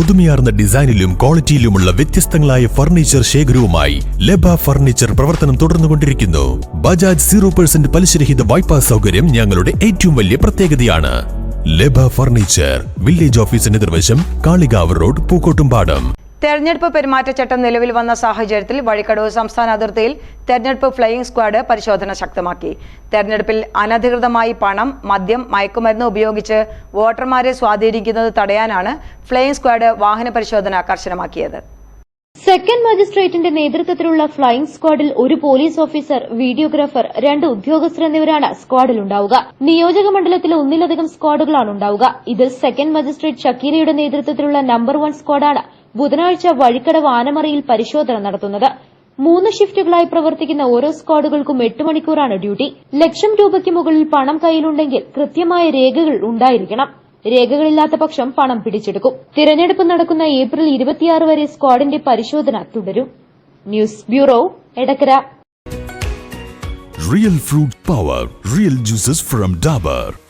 പുതുമയാർന്ന ഡിസൈനിലും ക്വാളിറ്റിയിലുമുള്ള വ്യത്യസ്തങ്ങളായ ഫർണിച്ചർ ശേഖരവുമായി ലബ ഫർണിച്ചർ പ്രവർത്തനം തുടർന്നുകൊണ്ടിരിക്കുന്നു. ബജാജ് സീറോ പെർസെന്റ് പലിശരഹിത വായ്പാ സൗകര്യം ഞങ്ങളുടെ ഏറ്റവും വലിയ പ്രത്യേകതയാണ്. ലബ ഫർണിച്ചർ വില്ലേജ് ഓഫീസിന് നിർവശം കാളികാവ് റോഡ് പൂക്കോട്ടുംപാടം. തെരഞ്ഞെടുപ്പ് പെരുമാറ്റച്ചട്ടം നിലവിൽ വന്ന സാഹചര്യത്തിൽ വഴിക്കടവ് സംസ്ഥാന അതിർത്തിയിൽ തെരഞ്ഞെടുപ്പ് ഫ്ലൈയിംഗ് സ്ക്വാഡ് പരിശോധന ശക്തമാക്കി. തെരഞ്ഞെടുപ്പിൽ അനധികൃതമായി പണം മദ്യം മയക്കുമരുന്ന് ഉപയോഗിച്ച് വോട്ടർമാരെ സ്വാധീനിക്കുന്നത് തടയാനാണ് ഫ്ലൈയിംഗ് സ്ക്വാഡ് വാഹന പരിശോധന കർശനമാക്കിയത്. സെക്കൻഡ് മജിസ്ട്രേറ്റിന്റെ നേതൃത്വത്തിലുള്ള ഫ്ലൈയിംഗ് സ്ക്വാഡിൽ ഒരു പോലീസ് ഓഫീസർ വീഡിയോഗ്രാഫർ രണ്ട് ഉദ്യോഗസ്ഥർ എന്നിവരാണ് സ്ക്വാഡിൽ ഉണ്ടാവുക. നിയോജക മണ്ഡലത്തിലെ ഒന്നിലധികം സ്ക്വാഡുകളാണ് ഉണ്ടാവുക. ഇതിൽ സെക്കൻഡ് മജിസ്ട്രേറ്റ് ഷക്കീരയുടെ നേതൃത്വത്തിലുള്ള നമ്പർ വൺ സ്ക്വാഡാണ് ബുധനാഴ്ച വഴിക്കടവ് ആനമറയിൽ പരിശോധന നടത്തുന്നത്. മൂന്ന് ഷിഫ്റ്റുകളായി പ്രവർത്തിക്കുന്ന ഓരോ സ്ക്വാഡുകൾക്കും എട്ട് മണിക്കൂറാണ് ഡ്യൂട്ടി. ലക്ഷം രൂപയ്ക്ക് മുകളിൽ പണം കയ്യിലുണ്ടെങ്കിൽ കൃത്യമായ രേഖകൾ ഉണ്ടായിരിക്കണം. രേഖകളില്ലാത്ത പക്ഷം പണം പിടിച്ചെടുക്കും. തിരഞ്ഞെടുപ്പ് നടക്കുന്ന ഏപ്രിൽ ഇരുപത്തിയാറ് വരെ സ്ക്വാഡിന്റെ പരിശോധന തുടരും. News bureau Edakkara. Real fruit power real juices from Dabur.